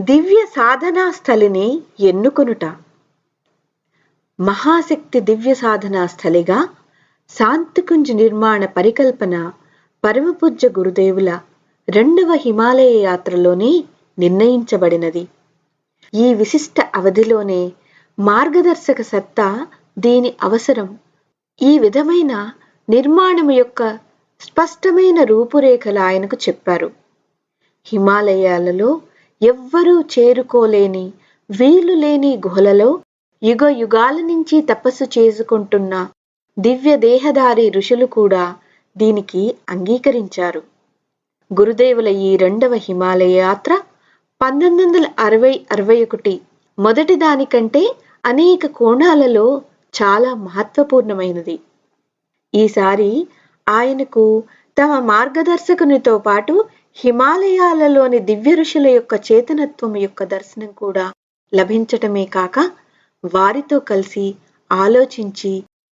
దివ్య సాధనా స్థలిని ఎన్నుకొనుట. మహాశక్తి దివ్య సాధనా స్థలిగా శాంతికుంజ్ నిర్మాణ పరికల్పన పరమపూజ్య గురుదేవుల రెండవ హిమాలయ యాత్రలోనే నిర్ణయించబడినది. ఈ విశిష్ట అవధిలోనే మార్గదర్శక సత్తా దీని అవసరం. ఈ విధమైన నిర్మాణము యొక్క స్పష్టమైన రూపురేఖలు ఆయనకు చెప్పారు. హిమాలయాలలో ఎవ్వరూ చేరుకోలేని వీలు లేని గుహలలో యుగ యుగాల నుంచి తపస్సు చేసుకుంటున్న దివ్య దేహధారి ఋషులు కూడా దీనికి అంగీకరించారు. గురుదేవుల ఈ రెండవ హిమాలయ యాత్ర పంతొమ్మిది వందల అరవై అరవై ఒకటి మొదటి దానికంటే అనేక కోణాలలో చాలా మహత్వపూర్ణమైనది. ఈసారి ఆయనకు తమ మార్గదర్శకునితో పాటు హిమాలయాలలోని దివ్య ఋషుల యొక్క చేతనత్వం యొక్క దర్శనం కూడా లభించటమే కాక వారితో కలిసి ఆలోచించి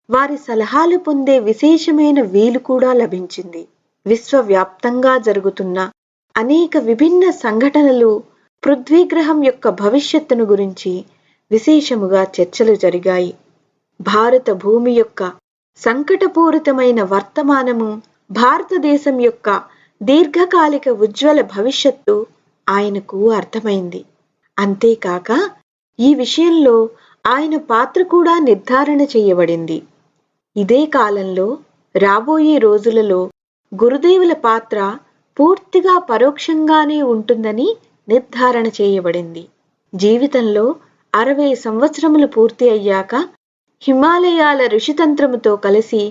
వారి సలహాలు పొందే విశేషమైన వీలు కూడా లభించింది. విశ్వవ్యాప్తంగా జరుగుతున్న అనేక విభిన్న సంఘటనలు పృథ్వీగ్రహం యొక్క భవిష్యత్తును గురించి విశేషముగా చర్చలు జరిగాయి. భారత భూమి యొక్క సంకటపూరితమైన వర్తమానము భారతదేశం యొక్క దీర్ఘకాలిక ఉజ్వల భవిష్యత్తు ఆయనకు అర్థమైంది. అంతేకాక ఈ విషయంలో ఆయన పాత్ర కూడా నిర్ధారణ చేయబడింది. ఇదే కాలంలో రాబోయే రోజులలో గురుదేవుల పాత్ర పూర్తిగా పరోక్షంగానే ఉంటుందని నిర్ధారణ చేయబడింది. జీవితంలో అరవై సంవత్సరములు పూర్తి అయ్యాక హిమాలయాల ఋషితంత్రముతో కలిసి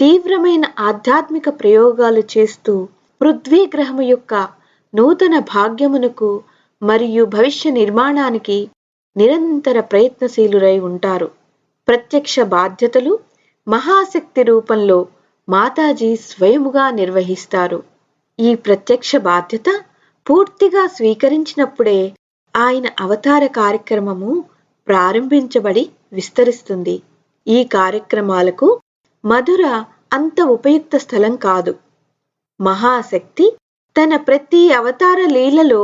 తీవ్రమైన ఆధ్యాత్మిక ప్రయోగాలు చేస్తూ పృథ్వీ గ్రహము యొక్క నూతన భాగ్యమునకు మరియు భవిష్య నిర్మాణానికి నిరంతర ప్రయత్నశీలురై ఉంటారు. ప్రత్యక్ష బాధ్యతలు మహాశక్తి రూపంలో మాతాజీ స్వయముగా నిర్వహిస్తారు. ఈ ప్రత్యక్ష బాధ్యత పూర్తిగా స్వీకరించినప్పుడే ఆయన అవతార కార్యక్రమము ప్రారంభించబడి విస్తరిస్తుంది. ఈ కార్యక్రమాలకు మధుర అంత ఉపయుక్త స్థలం కాదు. మహాశక్తి తన ప్రతి అవతార లీలలో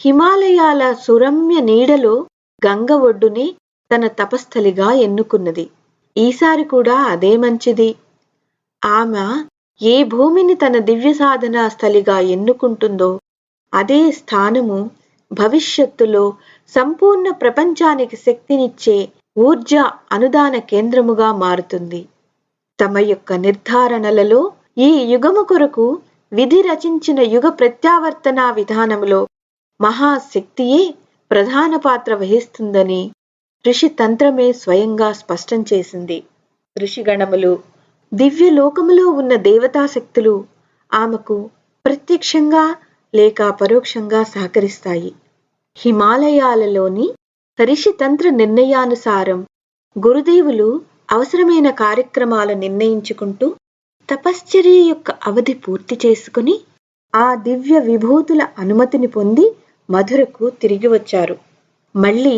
హిమాలయాల సురమ్య నీడలో గంగ ఒడ్డునే తన తపస్థలిగా ఎన్నుకున్నది. ఈసారి కూడా అదే మంచిది. ఆమె ఏ భూమిని తన దివ్య సాధనా స్థలిగా ఎన్నుకుంటుందో అదే స్థానము భవిష్యత్తులో సంపూర్ణ ప్రపంచానికి శక్తినిచ్చే ఊర్జ అనుదాన కేంద్రముగా మారుతుంది. తమ యొక్క నిర్ధారణలలో ఈ యుగము కొరకు విధి రచించిన యుగ ప్రత్యావర్తన విధానములో మహాశక్తియే ప్రధాన పాత్ర వహిస్తుందని ఋషి తంత్రమే స్వయంగా స్పష్టం చేసింది. ఋషిగణములు దివ్య లోకములో ఉన్న దేవతాశక్తులు ఆమెకు ప్రత్యక్షంగా లేక పరోక్షంగా సహకరిస్తాయి. హిమాలయాలలోని ఋషితంత్ర నిర్ణయానుసారం గురుదేవులు అవసరమైన కార్యక్రమాలు నిర్ణయించుకుంటూ తపశ్చర్య యొక్క అవధి పూర్తి చేసుకుని ఆ దివ్య విభూతుల అనుమతిని పొంది మధురకు తిరిగి వచ్చారు. మళ్ళీ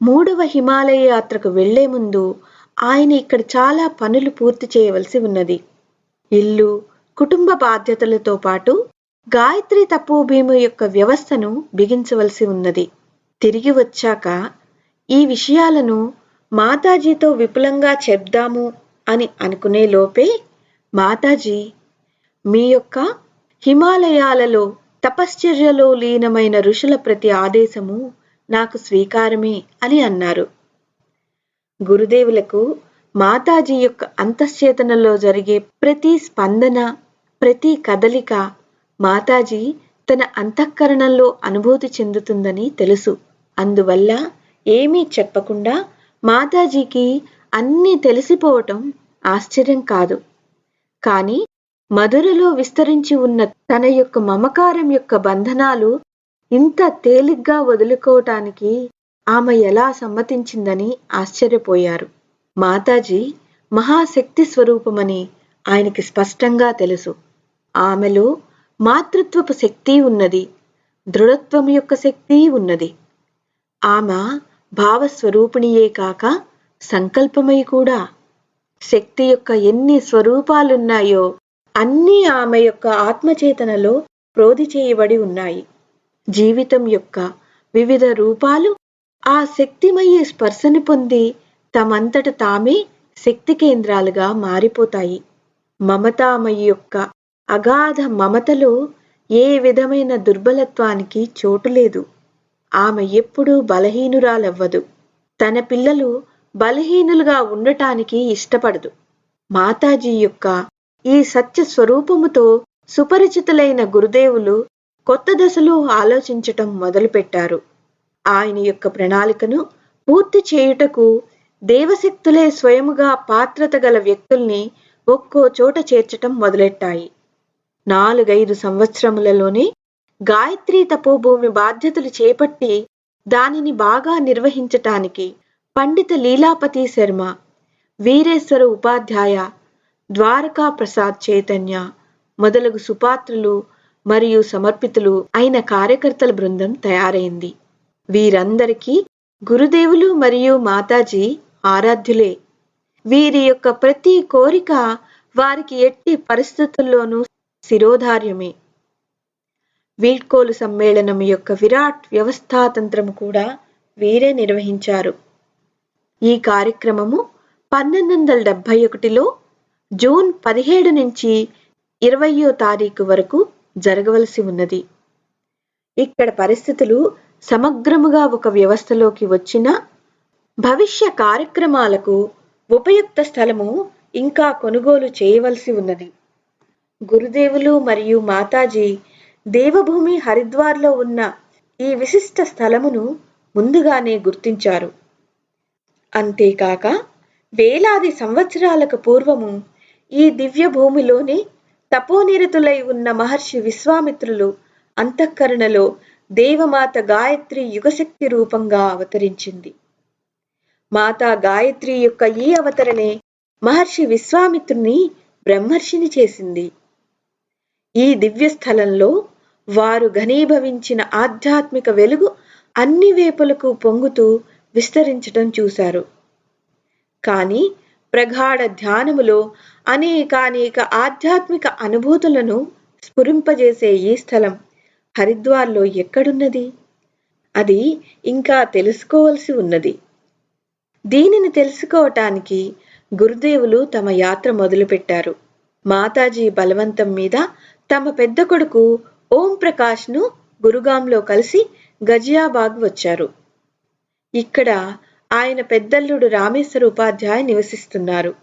మూడవ హిమాలయ యాత్రకు వెళ్ళే ముందు ఆయన ఇక్కడ చాలా పనులు పూర్తి చేయవలసి ఉన్నది. ఇల్లు కుటుంబ బాధ్యతలతో పాటు గాయత్రి తపోభీము యొక్క వ్యవస్థను బిగించవలసి ఉన్నది. తిరిగి వచ్చాక ఈ విషయాలను మాతాజీతో విపులంగా చెప్దాము అని అనుకునే లోపే మాతాజీ మీ యొక్క హిమాలయాలలో తపశ్చర్యలో లీనమైన ఋషుల ప్రతి ఆదేశము నాకు స్వీకారమే అని అన్నారు. గురుదేవులకు మాతాజీ యొక్క అంతశ్చేతనలో జరిగే ప్రతి స్పందన ప్రతి కదలిక మాతాజీ తన అంతఃకరణంలో అనుభూతి చెందుతుందని తెలుసు. అందువల్ల ఏమీ చెప్పకుండా మాతాజీకి అన్నీ తెలిసిపోవటం ఆశ్చర్యం కాదు. కాని మధురలో విస్తరించి ఉన్న తన యొక్క మమకారం యొక్క బంధనాలు ఇంత తేలిగ్గా వదులుకోవటానికి ఆమె ఎలా సమ్మతించిందని ఆశ్చర్యపోయారు. మాతాజీ మహాశక్తి స్వరూపమని ఆయనకి స్పష్టంగా తెలుసు. ఆమెలో మాతృత్వపు శక్తి ఉన్నది. దృఢత్వం యొక్క శక్తి ఉన్నది. ఆమె భావస్వరూపిణియే కాక సంకల్పమై కూడా శక్తి యొక్క ఎన్ని స్వరూపాలున్నాయో అన్నీ ఆమె యొక్క ఆత్మచేతనలో ప్రోధి చేయబడి ఉన్నాయి. జీవితం యొక్క వివిధ రూపాలు ఆ శక్తిమయ్యే స్పర్శని పొంది తమంతట తామే శక్తి కేంద్రాలుగా మారిపోతాయి. మమతామయ్య యొక్క అగాధ మమతలో ఏ విధమైన దుర్బలత్వానికి చోటు లేదు. ఆమె ఎప్పుడూ బలహీనురాలవ్వదు. తన పిల్లలు బలహీనులుగా ఉండటానికి ఇష్టపడదు. మాతాజీ యొక్క ఈ సత్య స్వరూపముతో సుపరిచితులైన గురుదేవులు కొత్త దశలో ఆలోచించటం మొదలుపెట్టారు. ఆయన యొక్క ప్రణాళికను పూర్తి చేయుటకు దేవశక్తులే స్వయముగా పాత్రత గల వ్యక్తుల్ని ఒక్కో చోట చేర్చటం మొదలెట్టాయి. నాలుగైదు సంవత్సరములలోనే గాయత్రి తపోభూమి బాధ్యతలు చేపట్టి దానిని బాగా నిర్వహించటానికి పండిత లీలాపతి శర్మ వీరేశ్వర ఉపాధ్యాయ ద్వారకా ప్రసాద్ చైతన్య మొదలగు సుపాత్రులు మరియు సమర్పితులు అయిన కార్యకర్తల బృందం తయారైంది. వీరందరికీ గురుదేవులు మరియు మాతాజీ ఆరాధ్యులే. వీరి యొక్క ప్రతి కోరిక వారికి ఎట్టి పరిస్థితుల్లోనూ శిరోధార్యమే. వీడ్కోలు సమ్మేళనం యొక్క విరాట్ వ్యవస్థాతంత్రం కూడా వీరే నిర్వహించారు. ఈ కార్యక్రమము పన్నెండు వందల డెబ్బై ఒకటిలో జూన్ పదిహేడు నుంచి ఇరవయో తారీఖు వరకు జరగవలసి ఉన్నది. ఇక్కడ పరిస్థితులు సమగ్రముగా ఒక వ్యవస్థలోకి వచ్చిన భవిష్య కార్యక్రమాలకు ఉపయుక్త స్థలము ఇంకా కొనుగోలు చేయవలసి ఉన్నది. గురుదేవులు మరియు మాతాజీ దేవభూమి హరిద్వార్లో ఉన్న ఈ విశిష్ట స్థలమును ముందుగానే గుర్తించారు. అంతేకాక వేలాది సంవత్సరాలకు పూర్వము ఈ దివ్య భూమిలోనే తపోనిరతులై ఉన్న మహర్షి విశ్వామిత్రులు అంతఃకరణలో దేవమాత గాయత్రి యుగశక్తి రూపంగా అవతరించింది. మాతా గాయత్రి యొక్క ఈ అవతరణే మహర్షి విశ్వామిత్రుని బ్రహ్మర్షిని చేసింది. ఈ దివ్య స్థలంలో వారు ఘనీభవించిన ఆధ్యాత్మిక వెలుగు అన్ని వేపులకు పొంగుతూ విస్తరించటం చూశారు. కానీ ప్రగాఢ ధ్యానములో అనేకానేక ఆధ్యాత్మిక అనుభూతులను స్ఫురింపజేసే ఈ స్థలం హరిద్వార్లో ఎక్కడున్నది? అది ఇంకా తెలుసుకోవలసి ఉన్నది. దీనిని తెలుసుకోవటానికి గురుదేవులు తమ యాత్ర మొదలుపెట్టారు. మాతాజీ బలవంతం మీద తమ పెద్ద కొడుకు ఓం ప్రకాష్ను గురుగాంలో కలిసి గజియాబాగ్ వచ్చారు. ఇక్కడ ఆయన పెద్దల్లుడు రామేశ్వర ఉపాధ్యాయ నివసిస్తున్నారు.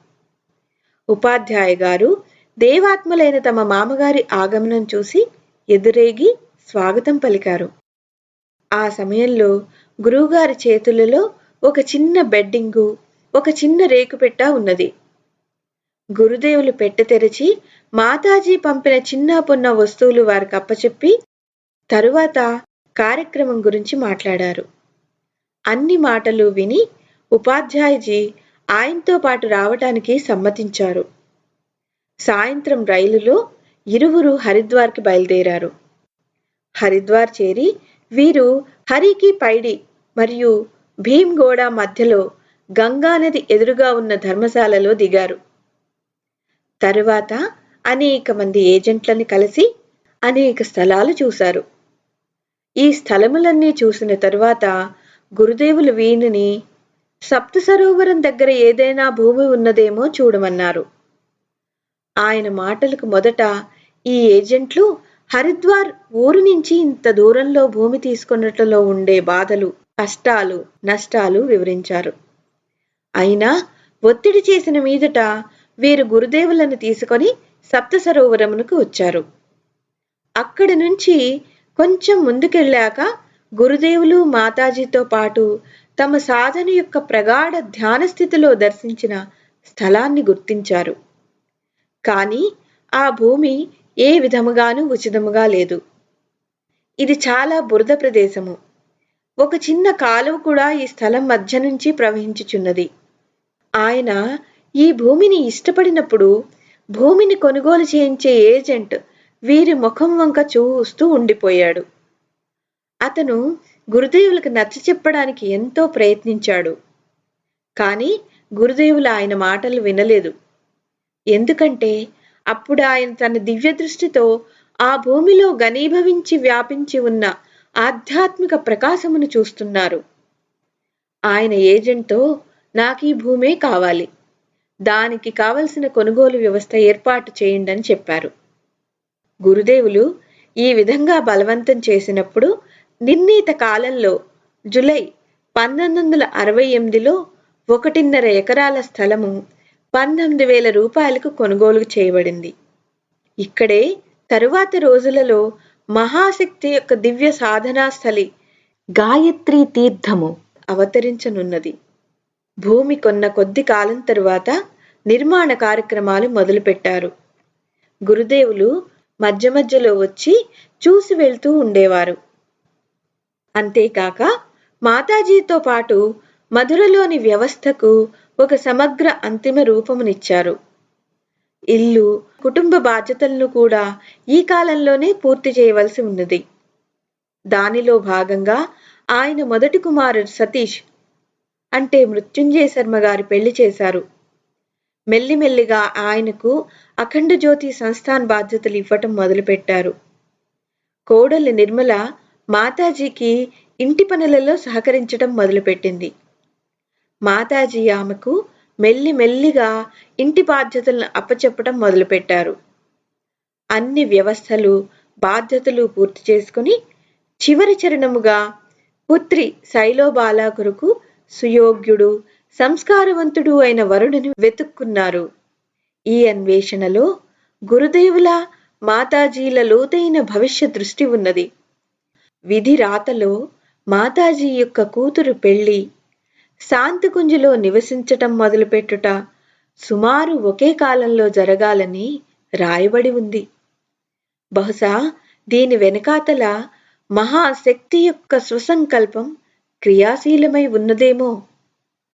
ఉపాధ్యాయ గారు దేవాత్మలైన తమ మామగారి ఆగమనం చూసి ఎదురేగి స్వాగతం పలికారు. ఆ సమయంలో గురువుగారి చేతులలో ఒక చిన్న బెడ్డింగు ఒక చిన్న రేకుపెట్ట ఉన్నది. గురుదేవులు పెట్టె తెరిచి మాతాజీ పంపిన చిన్న పొన్న వస్తువులు వారికి అప్పచెప్పి తరువాత కార్యక్రమం గురించి మాట్లాడారు. అన్ని మాటలు విని ఉపాధ్యాయజీ ఆయనతో పాటు రావటానికి సమ్మతించారు. సాయంత్రం రైలులో ఇరువురు హరిద్వార్కి బయలుదేరారు. హరిద్వార్ చేరి వీరు హరికి పైడి మరియు భీమ్గోడ మధ్యలో గంగానది ఎదురుగా ఉన్న ధర్మశాలలో దిగారు. తరువాత అనేక మంది ఏజెంట్లను కలిసి అనేక స్థలాలు చూశారు. ఈ స్థలములన్నీ చూసిన తరువాత గురుదేవులు వీణిని సప్త సరోవరం దగ్గర ఏదైనా భూమి ఉన్నదేమో చూడమన్నారు. ఆయన మాటలకు మొదట ఈ ఏజెంట్లు హరిద్వార్ ఊరు నుంచి ఇంత దూరంలో భూమి తీసుకున్నట్లలో ఉండే బాధలు కష్టాలు నష్టాలు వివరించారు. అయినా ఒత్తిడి చేసిన మీదట వీరు గురుదేవులను తీసుకొని సప్త సరోవరమునకు వచ్చారు. అక్కడి నుంచి కొంచెం ముందుకెళ్ళాక గురుదేవులు మాతాజీతో పాటు తమ సాధన యొక్క ప్రగాఢ ధ్యాన స్థితిలో దర్శించిన స్థలాన్ని గుర్తించారు. కానీ ఆ భూమి ఏ విధముగానూ ఉచితముగా లేదు. ఇది చాలా బురద ప్రదేశము. ఒక చిన్న కాలువ కూడా ఈ స్థలం మధ్య నుంచి ప్రవహించుచున్నది. ఆయన ఈ భూమిని ఇష్టపడినప్పుడు భూమిని కొనుగోలు చేయించే ఏజెంట్ వీరి ముఖం వంక చూస్తూ ఉండిపోయాడు. అతను గురుదేవులకు నచ్చ చెప్పడానికి ఎంతో ప్రయత్నించాడు. కానీ గురుదేవులు ఆయన మాటలు వినలేదు. ఎందుకంటే అప్పుడు ఆయన తన దివ్య దృష్టితో ఆ భూమిలో ఘనీభవించి వ్యాపించి ఉన్న ఆధ్యాత్మిక ప్రకాశమును చూస్తున్నారు. ఆయన ఏజెంట్తో నాకు ఈ భూమే కావాలి. దానికి కావలసిన కొనుగోలు వ్యవస్థ ఏర్పాటు చేయండి అని చెప్పారు. గురుదేవులు ఈ విధంగా బలవంతం చేసినప్పుడు నిర్ణీత కాలంలో జులై పంతొమ్మిది వందల అరవై ఎనిమిదిలో ఒకటిన్నర ఎకరాల స్థలము పంతొమ్మిది వేల రూపాయలకు కొనుగోలు చేయబడింది. ఇక్కడే తరువాతి రోజులలో మహాశక్తి యొక్క దివ్య సాధనా స్థలి గాయత్రి తీర్థము అవతరించనున్నది. భూమి కొన్న కొద్ది కాలం తరువాత నిర్మాణ కార్యక్రమాలు మొదలుపెట్టారు. గురుదేవులు మధ్య మధ్యలో వచ్చి చూసి వెళ్తూ ఉండేవారు. అంతేకాక మాతాజీతో పాటు మధురలోని వ్యవస్థకు ఒక సమగ్ర అంతిమ రూపమునిచ్చారు. ఇల్లు కుటుంబ బాధ్యతలను కూడా ఈ కాలంలోనే పూర్తి చేయవలసి ఉన్నది. దానిలో భాగంగా ఆయన మొదటి కుమారుడు సతీష్ అంటే మృత్యుంజయ శర్మ గారి పెళ్ళి చేశారు. మెల్లిమెల్లిగా ఆయనకు అఖండ జ్యోతి సంస్థాన్ బాధ్యతలు ఇవ్వటం మొదలుపెట్టారు. కోడలి నిర్మల మాతాజీకి ఇంటి పనులలో సహకరించడం మొదలుపెట్టింది. మాతాజీ ఆమెకు మెల్లి మెల్లిగా ఇంటి బాధ్యతలను అప్పచెప్పడం మొదలుపెట్టారు. అన్ని వ్యవస్థలు బాధ్యతలు పూర్తి చేసుకుని చివరి చరణముగా పుత్రి శైలోబాల కొరకు సుయోగ్యుడు సంస్కారవంతుడు అయిన వరుణుని వెతుక్కున్నారు. ఈ అన్వేషణలో గురుదేవుల మాతాజీల లోతైన భవిష్య దృష్టి ఉన్నది. విధి రాతలో మాతాజీ యొక్క కూతురు పెళ్ళి శాంతికుంజులో నివసించటం మొదలుపెట్టుట సుమారు ఒకే కాలంలో జరగాలని రాయబడి ఉంది. బహుశా దీని వెనకాతల మహాశక్తి యొక్క సుసంకల్పం క్రియాశీలమై ఉన్నదేమో.